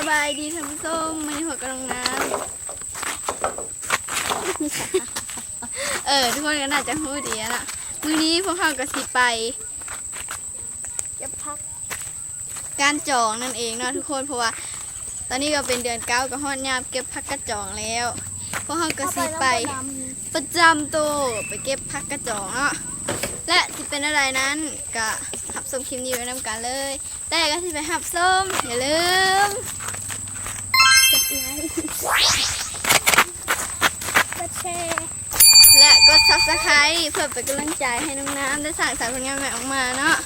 สบายดีท่านผู้ชมมันหัวกระลงน้ำเออ ทุกคนก็น่าจะรู้ดีอะนะมื้อนี้พวกเขาก็สิไปจะพักการจองนั่นเองเนาะทุกคนเพราะว่า ตอนนี้ก็เป็นเดือนเก้าก็ฮอดยามเก็บผักกระจองแล้ว พวกเขาก็สิไปประจำตัวไปเก็บผักกระจองเนาะ และที่เป็นอะไรนั้นก็หับส้มคลิปนี้ไว้นำกันเลย แต่ก็ที่ไปหับส้มอย่าลืมกดไลค์กดแชร์และกดซับสไครต์เพื่อเป็นกำลังใจให้น้องน้ำได้สร้างสรรค์ผลงานใหม่ออกมาเนาะ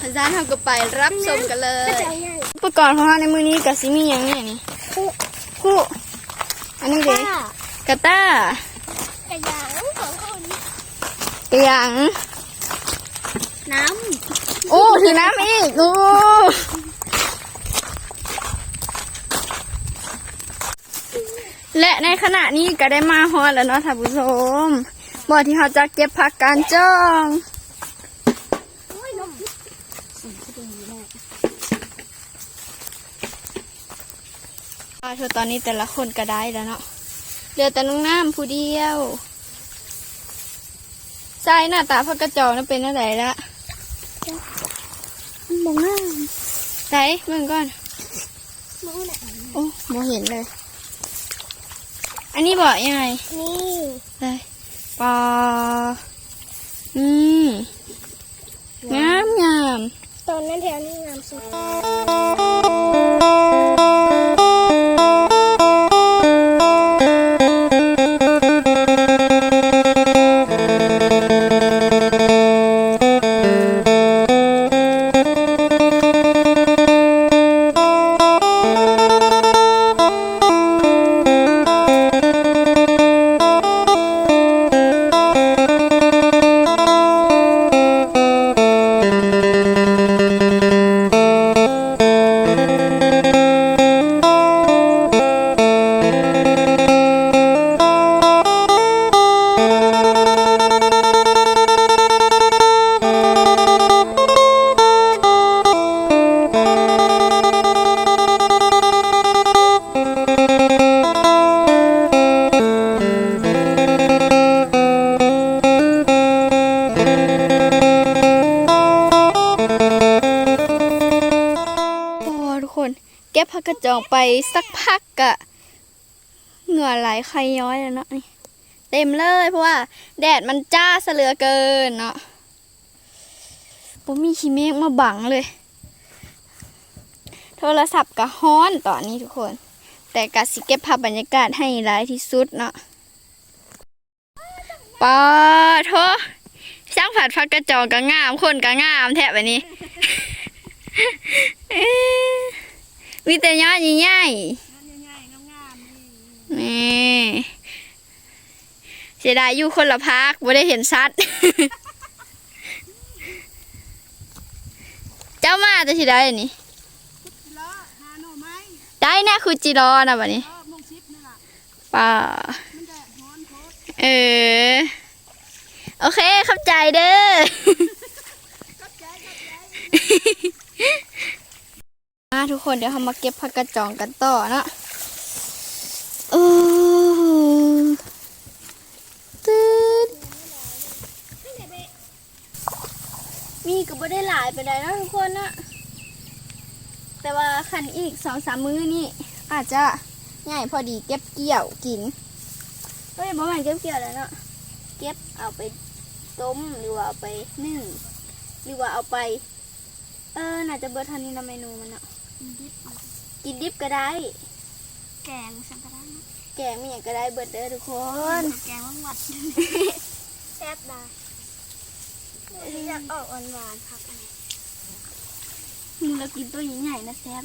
พาจารย์เราก็ไปรับชมกันเลก็ยจะใหญ่อุปกรณ์ของเราในมือนี้กับซิมีอย่างนี้นี่คู่คู่อันนี้เด็ป้ากระต้าก ระหยังของคน กระหยังน้โอ้ถือน้ำอีกโอ้และในขณะนี้ก็ได้มาฮอดแล้วเนาะท่านผู้ชมบ่อที่เขาจะเก็บผักการจ้องำโอ้ยนกสิ่งที่ดีแน่อ่าเธอตอนนี้แต่ละคนก็ได้แล้วเนาะเหลือแต่น้องน้ำผู้เดียว ใช่หน้าตาพักกระจอกนั่นเป็นอะไรละมองหน้าไหนเบิ่งก่อนมองไหนโอ้โมเห็นเลย อันนี้บอกยังไงนี่เลยปออืมงามงามตอนนั้นแถวนี้งามสุด อกไปสักพักกะเหงื่อไหลใครย้อยแล้วเนาะนี่เต็มเลยเพราะว่าแดดมันจ้าเหลือเกินเนาะผมมีขี้เมฆมาบังเลย โทรศัพท์กะฮ้อนตอนนี้ทุกคน แต่กะสิเก็บภาพบรรยากาศให้หลายที่สุดเนาะปาโทช่างผัดพักกระจอกกะงาม คนกะงามแทบแบบนี้ มีแต่ยอดใหญ่ๆนี่เสียดายอยู่คนละพักบ่ได้เห็นชัด เจ้ามาแต่สิได้นี่ได้นะคือจิรอนะบัดนี้ป่าเออ โอเค เข้าใจเด้อ มาทุกคนเดี๋ยวเรามาเก็บผักกระจองกันต่อเนาะเออตืดมีก็ไม่ได้หลายไปไหนใดเนะทุกคนนะแต่ว่าขันอีกสองสามมื้อนี่อาจจะง่ายพอดีเก็บเกี่ยวกินเฮ้ยบ่แม่นเก็บเกี่ยวแล้วเนาะเก็บเอาไปต้มหรือว่าเอาไปนึ่งหรือว่าเอาไป เออน่าจะเบิร์ทันนี้นะเมนูมันเนาะ ดิบกินดิบก็ได้ แกงสังกะด้านแกงมีอย่างก็ได้เบิร์ดเด้อทุกคน แกงว่างวัดแซ่บได้อยากออกหวานๆครับมึงเรากินตัวใหญ่ๆนะแซ่บ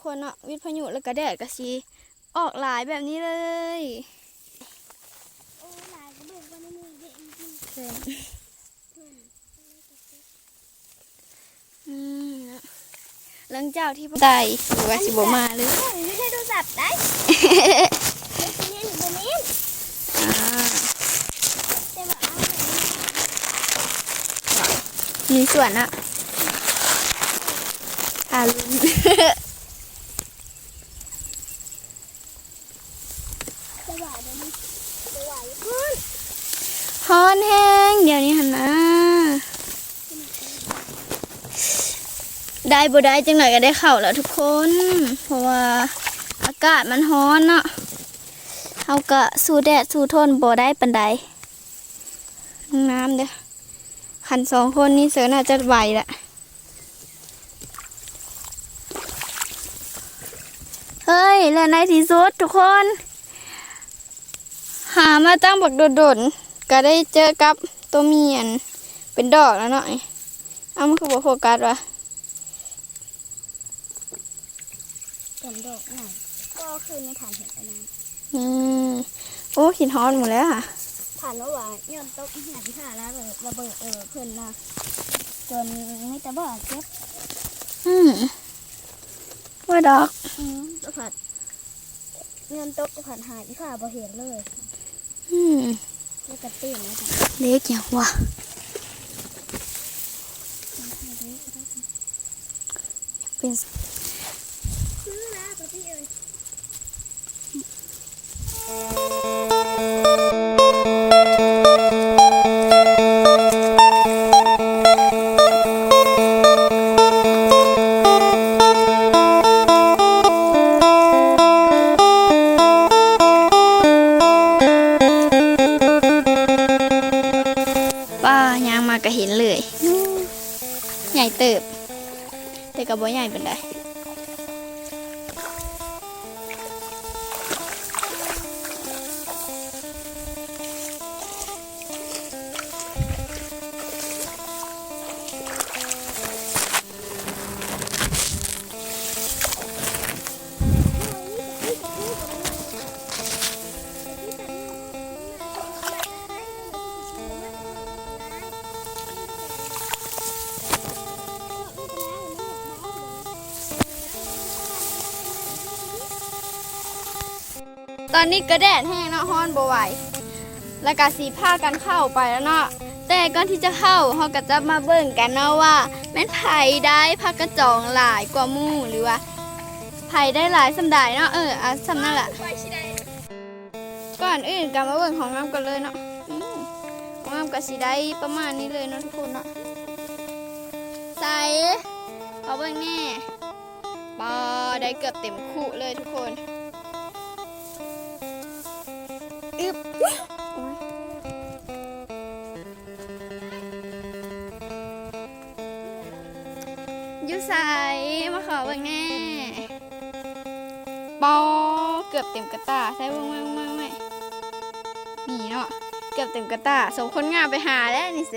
กคนเนาะวิทย์พายุแล้วก็แดดก็สีออกหลายแบบนี้เลยโอ้หลายก็เบิกว่าในมือเด็กจริงเพิ่นๆเพื่อนนี่นะหลังจากที่ได้หรือว่าสิบมาเลยไม่ใช่โทรศัพท์ได้ไม่ใช่เน้นบ่เน้นอ่าแต่ว่าเอามีส่วนอะทารุน แต่ว่าเดี๋ยวนี้แต่ว่าเพื่อน ฮอ นแห้งเดี๋ยวนี้หันนะได้บ่ได้จังหน่อยก็ได้เข้าแล้วทุกคน เพราะว่าอากาศมันร้อนเนาะเฮาก็สู้แดดสู้ทนบ่ได้ปานใดน้ำเด้อขันสองคนนี้เสือน่าจะไหวแหละเฮ้ยและในที่สุดทุกคน หามาตั้งบักโดดๆ ก็ได้เจอกับตัวเมียนเป็นดอกแล้วหน่อย เอามันคือบ่โฟกัสวะจำดอกหน่อยก็คือในฐานเห็นอันนั้นอืมโอ้หินฮอนหมดแล้วค่ะฐานว่าว่าย้อนตกหาที่หาแล้วเลยระเบิดเออเพิ่นนะจนไม่แต่บ่เจ็บอืมว่าดอกอืมก็ผัดเงินตกก็ผัดหายที่ขาบ่เห็นเลยอืม แล้วก็ตื่นนะคะเล็กอย่างวะเป็น ยางมาก็เห็นเลยนู่ใหญ่เติบ แต่ก็บ่ใหญ่เป็นไร ตอนนี้ก็แดดแห้งเนาะฮ้อนบ่ไหวแล้วก็สีผ้ากันเข้าไปแล้วเนาะแต่ก่อนที่จะเข้าเราก็จะมาเบิ่งกันเนาะว่าแม่นไผได้พักกระจองหลายกว่าหมู่หรือว่าไผได้หลายสำใดเนาะเอออะสำนั่นแหละก่อนอื่นก็มาเบิ่งของน้ำกันเลยเนาะอืมของน้ำก็สิได้ประมาณนี้เลยเนาะทุกคนเนาะใส่เอาเบิ่งแน่ปอได้เกือบเต็มคู่เลยทุกคน ปอเกือบเต็มกระตาใส่เบิ่งไม่ไม่ไม่นี่เนาะเกือบเต็มกระตาส่งคนงามไปหาแล้วนี่เส